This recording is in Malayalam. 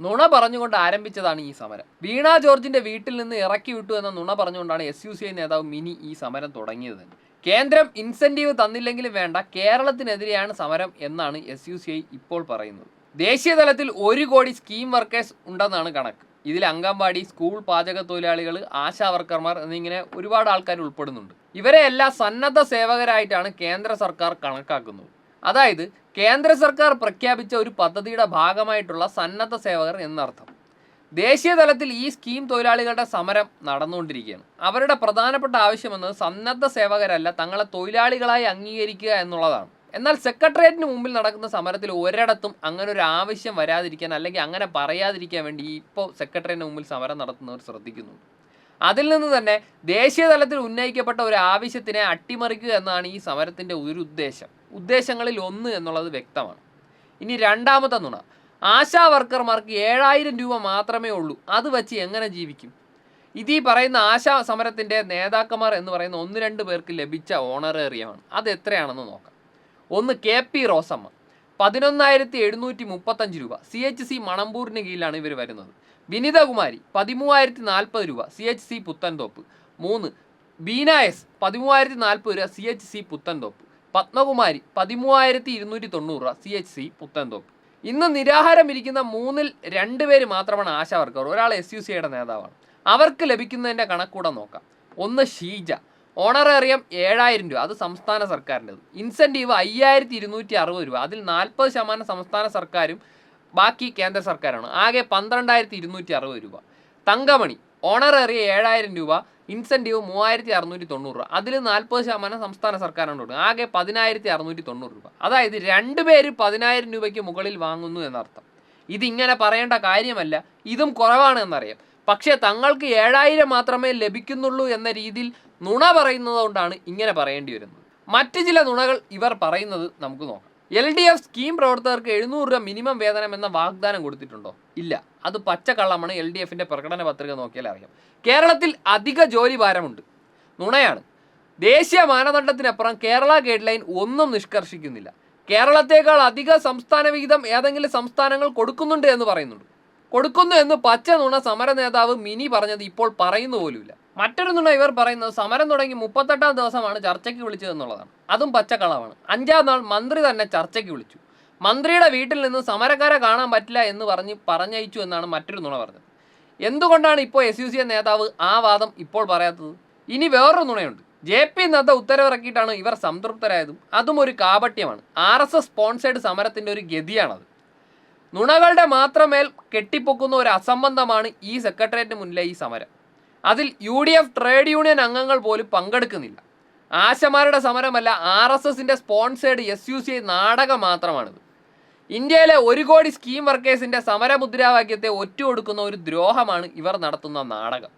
നുണ പറഞ്ഞുകൊണ്ട് ആരംഭിച്ചതാണ് ഈ സമരം. വീണ ജോർജിന്റെ വീട്ടിൽ നിന്ന് ഇറക്കി വിട്ടു എന്ന നുണ പറഞ്ഞുകൊണ്ടാണ് എസ് യു സി ഐ നേതാവ് മിനി ഈ സമരം തുടങ്ങിയത്. കേന്ദ്രം ഇൻസെന്റീവ് തന്നില്ലെങ്കിലും വേണ്ട കേരളത്തിനെതിരെയാണ് സമരം എന്നാണ് എസ് യു സി ഐ ഇപ്പോൾ പറയുന്നത്. ദേശീയ തലത്തിൽ ഒരു കോടി സ്കീം വർക്കേഴ്സ് ഉണ്ടെന്നാണ് കണക്ക്. ഇതിൽ അംഗൻവാടി സ്കൂൾ പാചക തൊഴിലാളികൾ ആശാ വർക്കർമാർ എന്നിങ്ങനെ ഒരുപാട് ആൾക്കാർ ഉൾപ്പെടുന്നുണ്ട്. ഇവരെ എല്ലാ സന്നദ്ധ സേവകരായിട്ടാണ് കേന്ദ്ര സർക്കാർ കണക്കാക്കുന്നത്. അതായത് കേന്ദ്ര സർക്കാർ പ്രഖ്യാപിച്ച ഒരു പദ്ധതിയുടെ ഭാഗമായിട്ടുള്ള സന്നദ്ധ സേവകർ എന്നർത്ഥം. ദേശീയ തലത്തിൽ ഈ സ്കീം തൊഴിലാളികളുടെ സമരം നടന്നുകൊണ്ടിരിക്കുകയാണ്. അവരുടെ പ്രധാനപ്പെട്ട ആവശ്യമെന്നത് സന്നദ്ധ സേവകരല്ല തങ്ങളെ തൊഴിലാളികളായി അംഗീകരിക്കുക എന്നുള്ളതാണ്. എന്നാൽ സെക്രട്ടേറിയറ്റിന് മുമ്പിൽ നടക്കുന്ന സമരത്തിൽ ഒരിടത്തും അങ്ങനെ ഒരു ആവശ്യം വരാതിരിക്കാൻ അല്ലെങ്കിൽ അങ്ങനെ പറയാതിരിക്കാൻ വേണ്ടി ഇപ്പോൾ സെക്രട്ടേറിയറ്റിന് മുമ്പിൽ സമരം നടത്തുന്നവർ ശ്രദ്ധിക്കുന്നുണ്ട്. അതിൽ നിന്ന് തന്നെ ദേശീയ തലത്തിൽ ഉന്നയിക്കപ്പെട്ട ഒരു ആവശ്യത്തിനെ അട്ടിമറിക്കുക എന്നാണ് ഈ സമരത്തിന്റെ ഒരു ഉദ്ദേശം ഉദ്ദേശങ്ങളിൽ ഒന്ന് എന്നുള്ളത് വ്യക്തമാണ്. ഇനി രണ്ടാമത്തെ നുണ. ആശാ വർക്കർമാർക്ക് ഏഴായിരം രൂപ മാത്രമേ ഉള്ളൂ. അത് വച്ച് എങ്ങനെ ജീവിക്കും? ഇത് ഈ പറയുന്ന ആശാ സമരത്തിന്റെ നേതാക്കന്മാർ എന്ന് പറയുന്ന ഒന്ന് രണ്ട് പേർക്ക് ലഭിച്ച ഓണറേറിയമാണ് അത് എത്രയാണെന്ന് നോക്കാം. ഒന്ന് കെ പി റോസമ്മ. പതിനൊന്നായിരത്തി എഴുന്നൂറ്റി മുപ്പത്തഞ്ച് രൂപ. സി എച്ച് സി മണമ്പൂരിന് കീഴിലാണ് ഇവർ വരുന്നത്. വിനിതകുമാരി പതിമൂവായിരത്തി നാൽപ്പത് രൂപ. C H C Puthenthope. മൂന്ന് ബീന എസ് പതിമൂവായിരത്തി നാൽപ്പത് രൂപ. C H C Puthenthope. Padmakumari പതിമൂവായിരത്തി ഇരുന്നൂറ്റി തൊണ്ണൂറ് രൂപ. C H C Puthenthope. ഇന്ന് നിരാഹാരം ഇരിക്കുന്ന മൂന്നിൽ രണ്ട് പേര് മാത്രമാണ് ആശാ വർക്കർ ഒരാൾ എസ് യു സിയുടെ നേതാവാണ്. അവർക്ക് ലഭിക്കുന്നതിന്റെ കണക്കൂടെ നോക്കാം. ഒന്ന് ഷീജ. ഓണറേറിയം ഏഴായിരം രൂപ. അത് സംസ്ഥാന സർക്കാരിന്റെത്. ഇൻസെന്റീവ് അയ്യായിരത്തി ഇരുന്നൂറ്റി അറുപത് രൂപ. അതിൽ നാൽപ്പത് ശതമാനം സംസ്ഥാന സർക്കാരും ബാക്കി കേന്ദ്ര സർക്കാരാണ്. ആകെ പന്ത്രണ്ടായിരത്തി ഇരുന്നൂറ്റി അറുപത് രൂപ. തങ്കമണി ഓണറേറിയ ഏഴായിരം രൂപ. ഇൻസെന്റീവ് മൂവായിരത്തി അറുന്നൂറ്റി തൊണ്ണൂറ് രൂപ. അതിൽ നാൽപ്പത് ശതമാനം സംസ്ഥാന സർക്കാരാണ് കൊടുക്കുക ആകെ പതിനായിരത്തി അറുന്നൂറ്റി തൊണ്ണൂറ് രൂപ. അതായത് രണ്ട് പേര് പതിനായിരം രൂപയ്ക്ക് മുകളിൽ വാങ്ങുന്നു എന്നർത്ഥം. ഇതിങ്ങനെ പറയേണ്ട കാര്യമല്ല. ഇതും കുറവാണ് എന്നറിയാം. പക്ഷേ തങ്ങൾക്ക് ഏഴായിരം മാത്രമേ ലഭിക്കുന്നുള്ളൂ എന്ന രീതിയിൽ നുണ പറയുന്നത് കൊണ്ടാണ് ഇങ്ങനെ പറയേണ്ടി വരുന്നത്. മറ്റ് ചില നുണകൾ ഇവർ പറയുന്നത് നമുക്ക് നോക്കാം. എൽ ഡി എഫ് സ്കീം പ്രവർത്തകർക്ക് എഴുന്നൂറ് രൂപ മിനിമം വേതനം എന്ന വാഗ്ദാനം കൊടുത്തിട്ടുണ്ടോ? ഇല്ല. അത് പച്ചക്കള്ളമാണ് എൽ ഡി എഫിന്റെ പ്രകടന പത്രിക നോക്കിയാൽ അറിയാം. കേരളത്തിൽ അധിക ജോലി ഭാരമുണ്ട്. നുണയാണ്. ദേശീയ മാനദണ്ഡത്തിനപ്പുറം കേരള ഗൈഡ് ലൈൻ ഒന്നും നിഷ്കർഷിക്കുന്നില്ല. കേരളത്തേക്കാൾ അധിക സംസ്ഥാന വിഹിതം ഏതെങ്കിലും സംസ്ഥാനങ്ങൾ കൊടുക്കുന്നുണ്ട് എന്ന് പറയുന്നുണ്ട്. കൊടുക്കുന്നു എന്ന് പച്ച നുണ സമര നേതാവ് മിനി പറഞ്ഞത് ഇപ്പോൾ പറയുന്നു പോലുമില്ല. മറ്റൊരു നുണ ഇവർ പറയുന്നത് സമരം തുടങ്ങി മുപ്പത്തെട്ടാം ദിവസമാണ് ചർച്ചയ്ക്ക് വിളിച്ചതെന്നുള്ളതാണ് അതും പച്ചക്കളവാണ് അഞ്ചാം നാൾ മന്ത്രി തന്നെ ചർച്ചയ്ക്ക് വിളിച്ചു. മന്ത്രിയുടെ വീട്ടിൽ നിന്ന് സമരക്കാരെ കാണാൻ പറ്റില്ല എന്ന് പറഞ്ഞ് പറഞ്ഞയച്ചു എന്നാണ് മറ്റൊരു നുണ പറഞ്ഞത്. എന്തുകൊണ്ടാണ് ഇപ്പോൾ എസ് യു സി നേതാവ് ആ വാദം ഇപ്പോൾ പറയാത്തത്? ഇനി വേറൊരു നുണയുണ്ട്. ജെ പി നദ്ദ ഉത്തരവിറക്കിയിട്ടാണ് ഇവർ സംതൃപ്തരായതും. അതും ഒരു കാപട്യമാണ്. ആർ എസ് എസ് സ്പോൺസേഡ് സമരത്തിന്റെ ഒരു ഗതിയാണത്. നുണകളുടെ മാത്രമേൽ കെട്ടിപ്പൊക്കുന്ന ഒരു അസംബന്ധമാണ് ഈ സെക്രട്ടേറിയറ്റിന് മുന്നിലെ ഈ സമരം. അതിൽ U D F trade union അംഗങ്ങൾ പോലും പങ്കെടുക്കുന്നില്ല. ആശമാരുടെ സമരമല്ല ആർ എസ് എസിന്റെ സ്പോൺസേഡ് എസ് യു സി നാടകം മാത്രമാണിത്. ഇന്ത്യയിലെ ഒരു കോടി സ്കീം വർക്കേഴ്സിന്റെ സമരമുദ്രാവാക്യത്തെ ഒറ്റുകൊടുക്കുന്ന ഒരു ദ്രോഹമാണ് ഇവർ നടത്തുന്ന നാടകം.